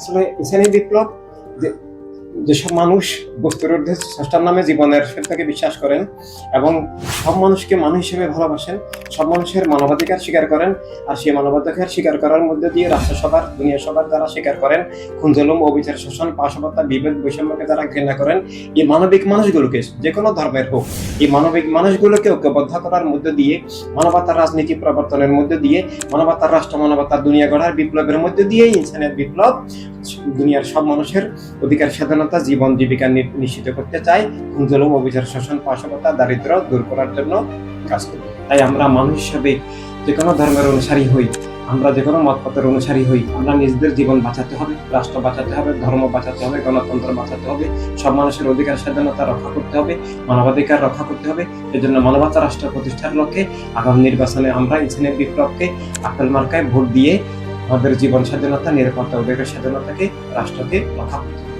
আসলে ইসলামী বিপ্লব যেসব মানুষ বস্তুর ঊর্ধ্বে স্রষ্টার নামে জীবনের সত্যকে বিশ্বাস করেন এবং সব মানুষকে মানুষ হিসেবে ভালোবাসেন, সব মানুষের মানবাধিকার স্বীকার করেন আর সেই মানবাধিকার স্বীকার করার মধ্যে দিয়ে রাষ্ট্রসভার, দুনিয়া সভার দ্বারা স্বীকার করেন, খুনজলম, অবিচার শোষণ পাশবতা বিভেদ, বৈষম্যকে যারা ঘৃণা করেন। এই মানবিক মানুষগুলোকে, যে কোনো ধর্মের হোক, এই মানবিক মানুষগুলোকে ঐক্যবদ্ধ করার মধ্যে দিয়ে, মানবতার রাজনীতি প্রবর্তনের মধ্যে দিয়ে, মানবতার রাষ্ট্র, মানবতার দুনিয়া গড়ার বিপ্লবের মধ্যে দিয়ে ইনসানের বিপ্লব, দুনিয়ার সব মানুষের অধিকার স্বাধীনতা জীবন জীবিকা নিশ্চিত করতে চাই খুনজলম অবিচার শোষণ, পাশবতা দারিদ্র দূর করার জন্য কাজ করি তাই আমরা মানুষ হিসেবে যে কোনো ধর্মের অনুসারী হই, আমরা যে কোনো মতপথের অনুসারী হই, আমরা নিজেদের জীবন বাঁচাতে হবে, রাষ্ট্র বাঁচাতে হবে, ধর্ম বাঁচাতে হবে, গণতন্ত্র বাঁচাতে হবে, সব মানুষের অধিকার, স্বাধীনতা রক্ষা করতে হবে, মানবাধিকার রক্ষা করতে হবে। এজন্য মানবতা রাষ্ট্র প্রতিষ্ঠার লক্ষ্যে আগামী নির্বাচনে আমরা ইনসানের বিপ্লবকে আপেল মার্কায় ভোট দিয়ে আমাদের জীবন স্বাধীনতা, নিরাপত্তা, অধিকার স্বাধীনতাকে, রাষ্ট্রকে রক্ষা করতে হবে।